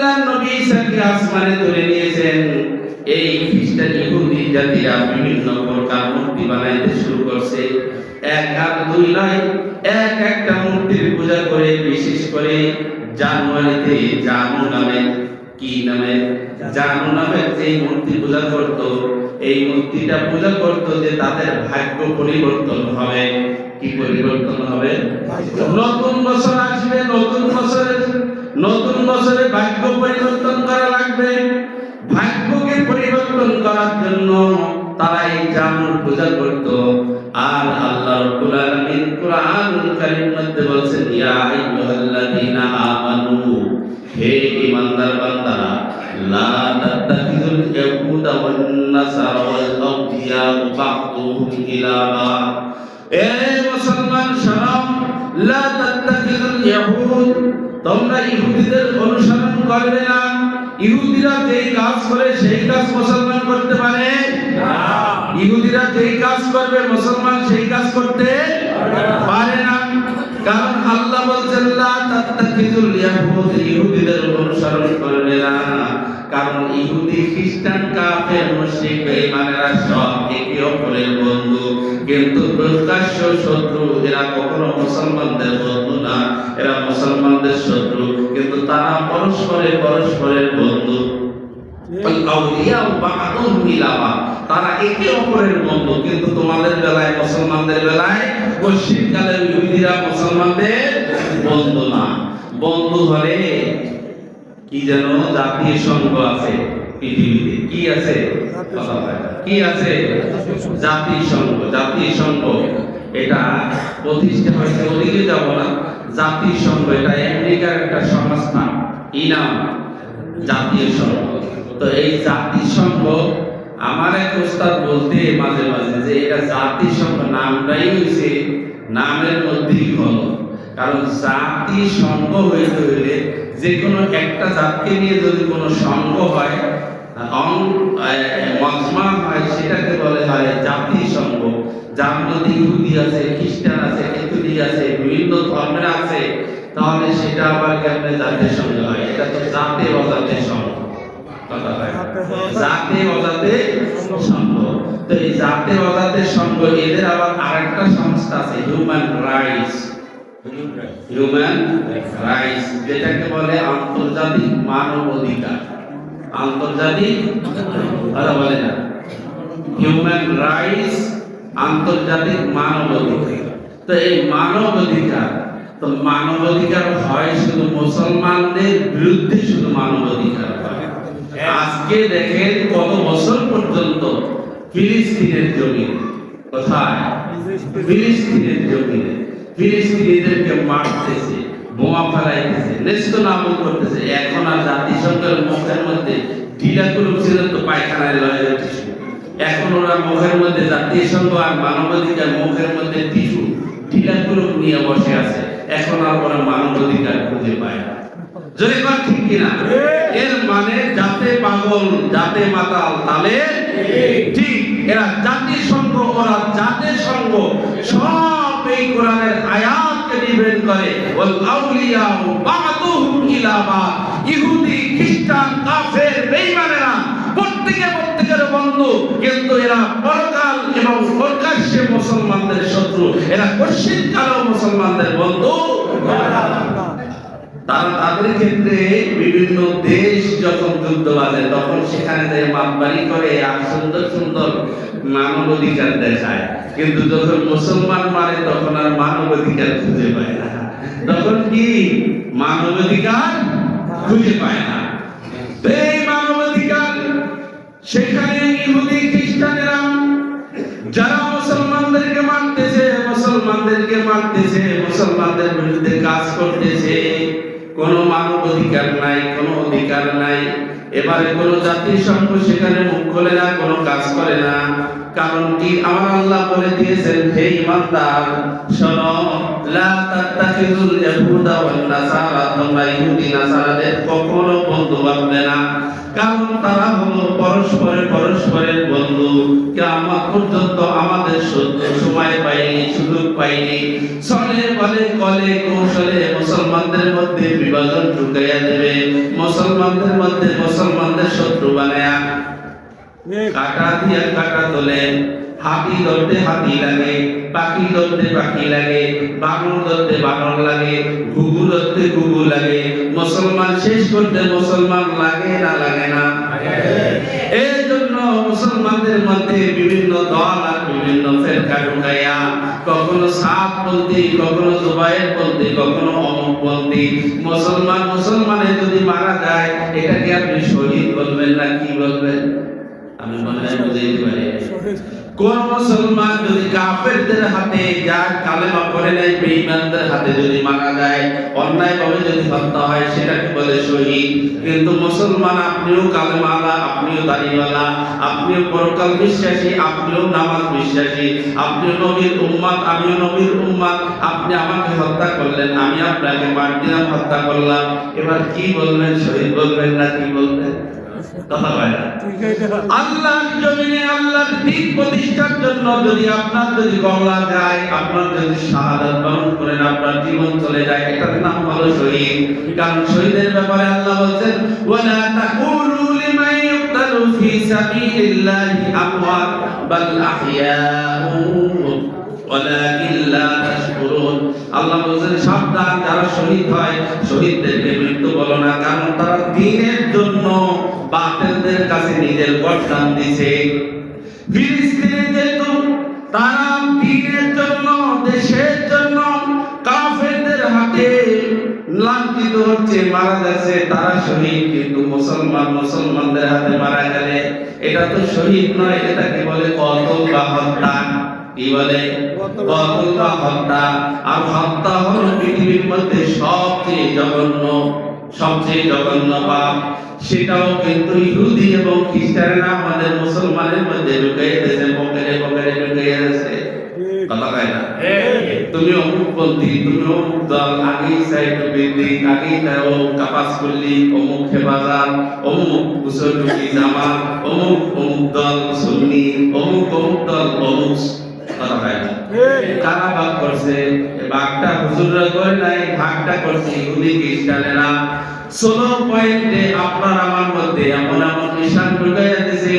আল্লাহ নবী ঈসাকে আসমানে তুলে নিয়েছেন। এই খ্রিস্টান ইহুদি জাতিরা বিভিন্ন প্রকার মূর্তি বানাইতে শুরু করছে। এক আর দুই নয় এক একটা মূর্তির পূজা করে বিশেষ করে জানুয়ারিতে জানু নামে। কি নামে? জানু নামে যে মূর্তি পূজা করত এই মূর্তিটা পূজা করত যে তাদের ভাগ্য পরিবর্তন হবে। কি পরিবর্তন হবে? নতুন বছর আসবে নতুন বছরে নতুন বছরে ভাগ্য পরিবর্তন করা লাগবে। ভাগ্যকে পরিবর্তন করার জন্য তারা এই জানুর পূজা করত। আর আল্লাহ রাব্বুল আলামিন কোরআনুল কারীম মধ্যে বলেছেন, ইয়া আইয়ুহাল্লাযীনা আমানু, হে ঈমানদার বান্দারা, লা তাত্তাখিযুল ইয়াহুদা ওয়ান নাসারা ওয়াল আউলিয়া বা'দুহুম ইলা বা'দ তোমরা ইহুদিদের অনুসরণ করবে না। ইহুদিরা যেই কাজ করে, সেই কাজ মুসলমান করতে পারে? না। ইহুদিরা যেই কাজ করবে, মুসলমান সেই কাজ করতে পারে না। কারণ আল্লাহ বলছেন লা তাত্তাখিযুল ইয়াহুদ ইহুদিদের অনুসরণ করবে না কারণ ইহুদি খ্রিস্টান কাফের মুশরিক বেঈমানেরা সব একে অপরের বন্ধু। কিন্তু প্রকাশ্য শত্রু এরা কখনো মুসলমানদের বন্ধু না। এরা মুসলমানদের শত্রু কিন্তু তারা পরস্পরে পরস্পরের বন্ধু। আউলিয়া বা'দুহুম ইলা বা'দ। তারা একে অপরের বন্ধু, কিন্তু তোমাদের বেলায় মুসলমানদের বেলায় পশ্চিমকালের ইহুদিরা মুসলমানদের বন্ধু না। বন্ধু হলে কি যেন জাতীয় সংঘ আছে পৃথিবীতে। কি আছে। কি আছে? জাতীয় সংঘ। জাতীয় সংঘ এটা প্রতিষ্ঠা হয়েছে ওদিকে যাব না। জাতীয় সংঘ এটা আমেরিকার একটা সংস্থা কি নাম? জাতীয় সংঘ। তো এই জাতিসংঘ আমার এক ওস্তাদ বলতে মাঝে মাঝে যে এটা জাতি জাতিসংঘ, নামটাই হয়েছে নামের মধ্যেই হলো কারণ জাতিসংঘ হইতে হইলে যে কোনো একটা জাতকে নিয়ে যদি কোনো সংঘ হয় মজমা হয়, সেটাকে বলে হয় জাতিসংঘ। যার মধ্যে ইহুদি আছে, খ্রিস্টান আছে কেতুলি আছে, বিভিন্ন ধর্মের আছে, তাহলে সেটা আবার কেমনে জাতীয় সংঘ হয়? এটা তো জাতে সংঘ হয় না। জাতে অজাতে সংঘ তো এই জাতে অজাতে সংঘ এদের আবার আরেকটা সংস্থা আছে হিউম্যান রাইটস হিউম্যান রাইটস যেটাকে বলে আন্তর্জাতিক মানব অধিকার আন্তর্জাতিক কথা বলে না। হিউম্যান রাইটস আন্তর্জাতিক মানব অধিকার তো এই মানব অধিকার তো মানব অধিকার হয় শুধু মুসলমানদের বিরুদ্ধে শুধু মানব অধিকার হয়। আজকে দেখেন কত বছর পর্যন্ত ফিলিস্তিনের জমিনে। কোথায়? ফিলিস্তিনের জমিনে। ফিলিস্তিনিদেরকে মারতেছে, বোমা ফেলাইতেছে করতেছে। এখন আর জাতিসংঘের মুখের মধ্যে ছিল তো পায়খানায় লয়ে যাচ্ছে এখন ওরা মুখের মধ্যে জাতীয় সংঘ আর মানবাধিকার মুখের মধ্যে ঢিলাগুলো নিয়ে বসে আছে। এখন আর ওরা মানবাধিকার খুঁজে পায় না। যদি ঠিক কিনা? এর মানে জাতে পাগল জাতে মাতাল তালে ঠিক। এরা জাতির সঙ্গ ওরা জাতের সঙ্গ। সব এই কোরআনের আয়াতকে ডিপেন্ড করে। ওয়াল আউলিয়া বা'দুহুম ইলা ইহুদি খ্রিস্টান কাফের বেঈমানেরা প্রত্যেকে প্রত্যেকের বন্ধু। কিন্তু এরা পরকাল এবং প্রকাশ্যে মুসলমানদের শত্রু। এরা পশ্চিমকালেও মুসলমানদের বন্ধু। তাদের ক্ষেত্রে বিভিন্ন দেশ যখন যুদ্ধ বাজে তখন সেখানে যে মাতবাড়ি করে আর সুন্দর সুন্দর মানব অধিকার দেখায়। কিন্তু যখন মুসলমান মারে, তখন আর মানব অধিকার খুঁজে পায় না। তখন কি? মানব অধিকার খুঁজে পায় না। এই মানব অধিকার সেখানে ইহুদি খ্রিস্টানেরা, যারা মুসলমানদেরকে মারতেছে মুসলমানদেরকে মারতেছে, মুসলমানদের বিরুদ্ধে কাজ করতেছে। কোনো মানব অধিকার নাই, কোনো অধিকার নাই। এবারে কোনো জাতিসংঘ সেখানে মুখ খোলে না, কোনো কাজ করে না। কারণ কি? আমার আল্লাহ বলে দিয়েছেন, হে ইমানদার, শোনো, লা তাত্তাখিযুল ইয়াহুদা ওয়ান নাসারা, তোমরা ইহুদি, নাসারাদের কখনো বন্ধু বাঁধবে না। কারণ তারা হলো পরস্পরের পরস্পরের বন্ধু। কিয়ামত পর্যন্ত আমাদের সহ্য সময় পাইনি, সুযোগ পাইনি। ছলে বলে, কলে, কৌশলে মুসলমানদের মধ্যে বিভাজন ঢুকাইয়া দেবে। মুসলমানদের মধ্যে মুসলমানদের শত্রু বানায়া কাটা দিয়া কাটা তোলে, হাতি ধরতে হাতি লাগে, পাখি ধরতে পাখি লাগে বানর ধরতে বানর লাগে, ঘুঘু ধরতে ঘুঘু লাগে, মুসলমান শেষ করতে মুসলমান লাগে না লাগে না? এই জন্য মুসলমানদের মধ্যে বিভিন্ন দল আর বিভিন্ন ফেরকা ঢুকাইয়া, কখনো সাপ বলতে, কখনো জুবাইর বলতে, কখনো অমুক বলতে, মুসলমান মুসলমানে যদি মারা যায়, এটাকে আপনি শহীদ বলবেন না কি বলবেন? আমি মনে বুঝাইতে পারি কোন মুসলমান যদি কাফেরদের হাতে যার কালেমা পড়ে নাই, বেঈমানদের হাতে যদি মারা যায় অন্যায় ভাবে যদি হত্যা হয়, সেটাকে বলে শহীদ। কিন্তু মুসলমান, আপনিও কালেমালা আপনিও দাড়িওয়ালা, আপনিও পরকাল বিশ্বাসী, আপনিও নামাজ বিশ্বাসী, আপনিও নবীর উম্মাদ আমিও নবীর উম্মাদ আপনি আমাকে হত্যা করলেন, আমি আপনাকে মার দিলাম হত্যা করলাম। এবার কি বলবেন, শহীদ বলবেন না কি বলবেন? আল্লাহর জমিনে আল্লাহর দিন প্রতিষ্ঠার জন্য যদি আপনার যদি গলা যায়, আপনার যদি শাহাদাত বরণ করেন, আপনার জীবন চলে যায়, এটার নাম হলো শহীদ। কারণ শহীদের ব্যাপারে আল্লাহ বলছেন, ওয়ালা তাকুলু লিমান ইউক্তালু ফি সাবিলিল্লাহি আমওয়াত, বাল আহইয়াউ ওয়ালাকিন লা তাশকুরুন। আল্লাহ যারা শহীদ হয়, শহীদদেরকে মৃত্যু বলো না, কারণ তারা দ্বীনের জন্য বাতিলদের কাছে নিজের দিছে ফিলিস্তিনে যেহেতু তারা দ্বীনের জন্য, দেশের জন্য কাফেরদের হাতে লাঞ্ছিত হচ্ছে, মারা যাচ্ছে, তারা শহীদ, কিন্তু মুসলমান মুসলমানদের হাতে মারা গেলে, এটা তো শহীদ নয়, এটাকে বলে কতল বা হত্যা কি বলে? কতল বা হত্যা। আর হত্যা হলো পৃথিবীর মধ্যে সবচেয়ে জঘন্য সবচেয়ে জঘন্য পাপ। সেটাও কিন্তু ইহুদি এবং খ্রিস্টানরা আমাদের মুসলমানের মধ্যে ঢুকাই দিয়েছে পকেটে পকেটে ঢুকাই দিয়েছে। কথা কয় না? তুমি অমুক তুমি অমুক দল আগেই সাইড বিল্ডিং আগেই তাই ও কাপাস করলি অমুক অমুক জামা অমুক অমুক দল সুন্নি অমুক অমুক দল অমুক কথা কারা ভাগ করছে ভাগটা হুজুররা করে নাই ভাগটা করছে ইহুদি খ্রিস্টানেরা। ষোলো পয়েন্টে আপনার আমার মধ্যে এমন এমন নিশান ঢুকাইয়া দিছে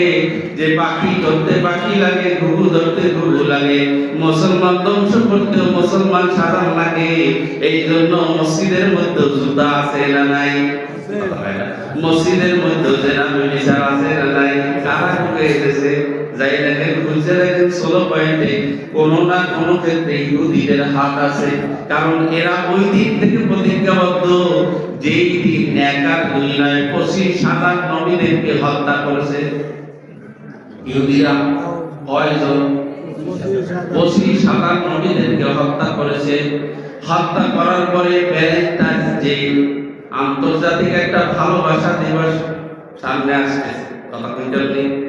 যে পাখি ধরতে পাখি লাগে ঘুঘু ধরতে ঘুঘু লাগে। মুসলমান ধ্বংস করতে মুসলমান সাধারণ লাগে। এই জন্য মসজিদের মধ্যে জুতা আছে না নাই? মসজিদের মধ্যে জেনা বিচার আছে না নাই? কারা ঢুকাই দিছে? দেখেন ষোলো পয়েন্টে না কোনো ক্ষেত্রে ইহুদিদের হাত আছে। কারণ এরা ওই থেকে প্রতিজ্ঞাবদ্ধ। যেই দিন এক আর দুই নয় পঁচিশ নবীদেরকে হত্যা করেছে। ইহুদিরা কয়জন? পঁচিশ নবীদেরকে হত্যা করেছে। হত্যা করার পরে আন্তর্জাতিক একটা ভালোবাসা দিবস সামনে আসছে। কথা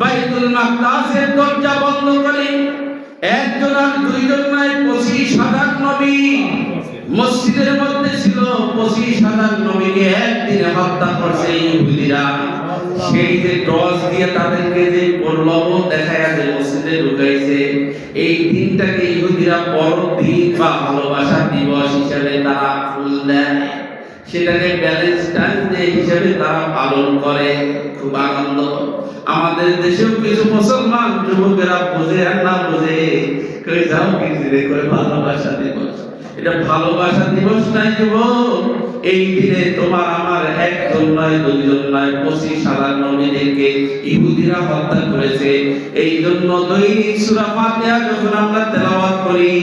বাইতুল মাকদাসের দরজা বন্ধ করে একজন আর দুইজন নয় পঁচিশ হাজার নবী। মসজিদের মধ্যে ছিল পঁচিশ হাজার নবীকে একদিনে হত্যা করছে ইহুদিরা। সেই যে টস দিয়ে তাদেরকে যে প্রলোভন দেখায় যে মসজিদে ঢুকাইছে, এই দিনটাকে ইহুদিরা বড় দিন বা ভালোবাসা দিবস হিসেবে তারা ফুল দেয়। সেটাকে ভ্যালেন্টাইন ডে হিসেবে তারা পালন করে, খুব আনন্দ। আমাদের দেশেও কিছু মুসলমান যুবকেরা বোঝে আর না বোঝে, কই যাও কিছু রে করে ভালোবাসা দিবস। এটা ভালোবাসা দিবস নাই যুবক, এই দিনে তোমার আমার একজন নয়, দুইজন নয়, পঁচিশ হাজার নবীদেরকে ইহুদিরা হত্যা করেছে। এই জন্য দৈনিক সূরা ফাতিহা যখন আমরা তেলাওয়াত করি,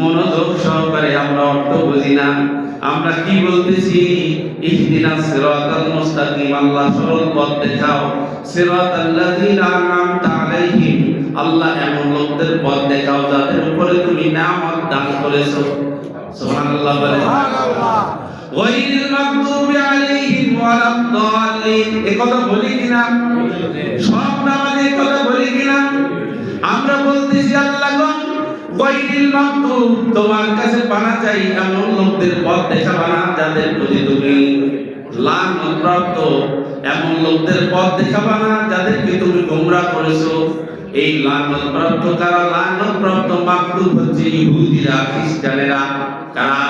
মনোযোগ সহকারে আমরা অর্থ বুঝি না। আমরা কি বলতেছি? ইহদিনা সিরাতাল মুস্তাকিম আল্লাহ সরল পথ দেখাও সিরাতাল্লাযীনা আনআমতা আলাইহিম আল্লাহ এমন লোকদের পথ দেখাও যাদের উপরে তুমি নিয়ামত দান করেছ। সুবহানাল্লাহ বলে। গায়রিল মাগদুবি আলাইহিম ওয়ালাদ-দাল্লিন এ কথা বলি কিনা? সব নামাজে এ কথা বলি কিনা? আমরা বলতেছি আল্লাহ গো গায়রিল মাগদুব তোমার কাছে পানা চাই? এমন লোকদের পথ দেখাবা না যাদের প্রতি তুমি লানত প্রাপ্ত এমন লোকদের পথ দেখাবা না যাদেরকে তুমি গোমরা করেছ। এই লানত প্রাপ্ত কারা? লানত প্রাপ্ত মাকতুব হচ্ছে ইহুদিরা, খ্রিস্টানেরা। কারা?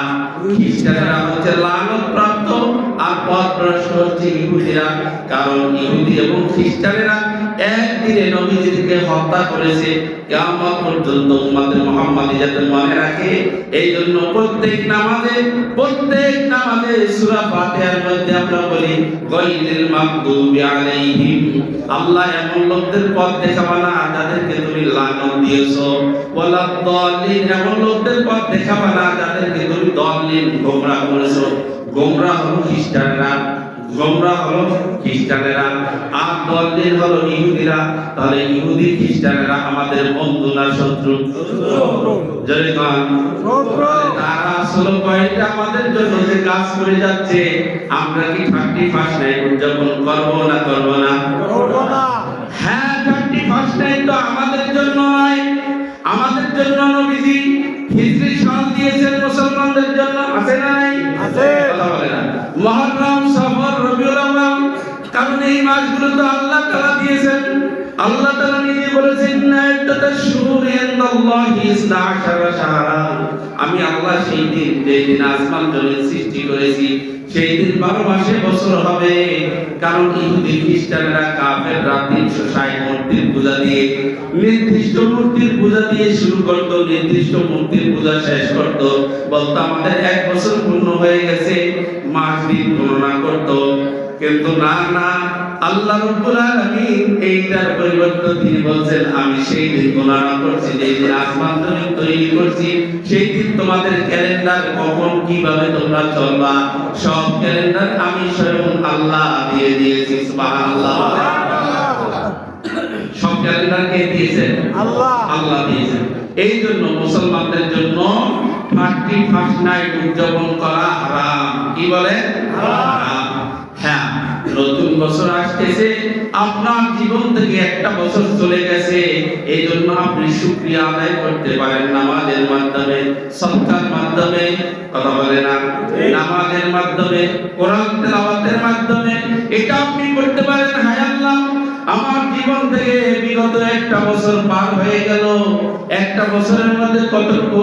খ্রিস্টানেরা হচ্ছে লানত প্রাপ্ত আর পথ ভ্রষ্ট হচ্ছে ইহুদিরা, কারণ ইহুদি এবং খ্রিস্টানেরা একদিনে নবীজিকে হত্যা করেছে। কিয়ামত পর্যন্ত উম্মতে মুহাম্মাদি যাতে মনে রাখে এই জন্য প্রত্যেক নামাজে প্রত্যেক নামাজে সূরা ফাতিহার মধ্যে আমরা বলি গায়রিল মাগদুবি আলাইহিম। আল্লাহ এমন লোকদের পথ দেখাবা না, যাদেরকে তুমি লানত দিয়েছ। ওয়ালা দাল্লিন এমন লোকদের পথ দেখাবা না, যাদেরকে তুমি দলিন গোমরাহ করেছ। গোমরাহ হলো খ্রিস্টানরা গোমরাহ হলো খ্রিস্টানেরা। আর দলিন হলো ইহুদিরা। তাহলে ইহুদি খ্রিস্টানেরা আমাদের বন্ধু না শত্রু? তারা আসলে কয়েকটা আমাদের জন্য যে কাজ করে যাচ্ছে? আমরা কি থার্টি ফার্স্ট নাইট উদযাপন করব না করব না? হ্যাঁ থার্টি ফার্স্ট নাইট তো আমাদের জন্য নয়। আমাদের জন্য নবীজি হিজরি সাল দিয়েছেন মুসলমানদের জন্য, আছে না? মাসগুলো তো আল্লাহ তাআলা দিয়েছেন। আল্লাহ তাআলা নিজে বলেছেন না ইসনা শাহরা। আমি আল্লাহ সেই দিন, যেই দিন আসমান জমিন সৃষ্টি করেছি, সেই দিন বারো মাসে বছর হবে। কারণ ইহুদি খ্রিস্টানরা কাফেররা তিনশো ষাট মূর্তির পূজা দিয়ে নির্দিষ্ট মূর্তির পূজা দিয়ে শুরু করতো, নির্দিষ্ট মূর্তির পূজা শেষ করতো। বলতো, আমাদের এক বছর পূর্ণ হয়ে গেছে, মাস দিন গণনা করতো। কিন্তু না না আল্লাহ রব্বুল আলামিন এইটার পরিবর্তে তিনি বলছেন আমি সেই দিন গণনা করছি যেই দিন আসমান জমিন তৈরি করছি সেই দিন তোমাদের ক্যালেন্ডার কখন কীভাবে তোমরা চলবা? সব ক্যালেন্ডার আমি স্বয়ং আল্লাহ দিয়ে দিয়েছি সুবহানাল্লাহ। সব ক্যালেন্ডার কে দিয়েছেন? আল্লাহ। আল্লাহ দিয়েছেন। এই জন্য মুসলমানদের জন্য থার্টি ফার্স্ট নাইট উদযাপন করা হারাম। কি বলে? হারাম। বছর আসতেছে আপনার জীবন থেকে একটা বছর চলে গেছে। এই জন্য আপনি শুকরিয়া আদায় করতে পারেন নামাজের মাধ্যমে সৎকার মাধ্যমে কথা বলে না নামাজের মাধ্যমে কোরআন তেলাওয়াতের মাধ্যমে। এটা আপনি করতে পারেন হায় আল্লাহ। আমার জীবন থেকে বিগত একটা বছর পার হয়ে গেল। একটা বছরের মধ্যে কতটুকু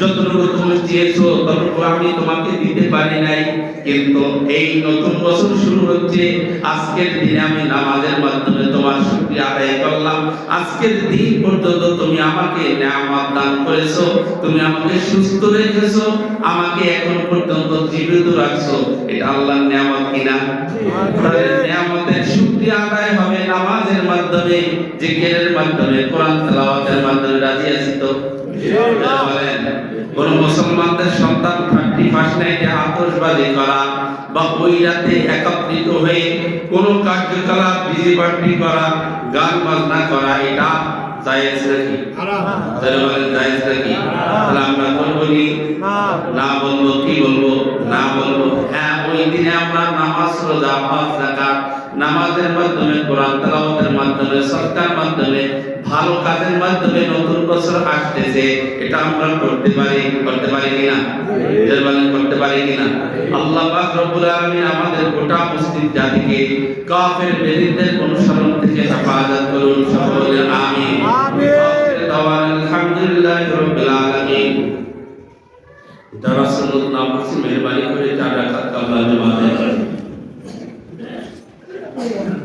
যতটুকু তুমি চেয়েছো ততটুকু আমি তোমাকে দিতে পারি নাই। কিন্তু এই নতুন বছর শুরু হচ্ছে। আজকের দিনে আমি নামাজের মাধ্যমে তোমার শুকরিয়া আদায় করলাম। আজকের দিন পর্যন্ত তুমি আমাকে নিয়ামত দান করেছ। তুমি আমাকে সুস্থ রেখেছো। আমাকে এখন পর্যন্ত জীবিত রাখছো। এটা আল্লাহর নিয়ামত কিনা? তাহলে নিয়ামতের শুকরিয়া আদায় হবে নামাজের মাধ্যমে জিকিরের মাধ্যমে কোরআন তেলাওয়াতের মাধ্যমে রাজি আছি তো? বলেন কোন মুসলমানদের সন্তান থার্টি ফার্স্ট নাইটে আতশবাজি করা বা ওই রাতে একত্রিত হয়ে কোন কার্যকলাপ বিজি পার্টি করা গান বাজনা করা এটা জায়েজ নাকি? তাহলে বলেন জায়েজ নাকি? তাহলে আমরা করব নি না বলব কি বলব? না বলব। হ্যাঁ ওই দিনে আমরা নামাজ রোজা হজ যাকাত নামাজের মাধ্যমে কোরআন তেলাওয়াতের মাধ্যমে সরকার মাধ্যমে ভালো কাজের মাধ্যমে নতুন বছর আসতেছে। এটা আমরা করতে পারি করতে পারি কিনা এর বলেন করতে পারি কিনা আল্লাহ পাক রব্বুল আলামিন আমাদের গোটা মুসলিম জাতিকে কাফের বেদিনদের অনুসরণ থেকে হেফাজত করুন। সকলে আমিন। আমিন। আলহামদুলিল্লাহি রাব্বিল আলামিন। যারা সুন্নত না পড়ছি মেহরবানি করে চার রাকাত কাবলা জমা দেন Muy bien.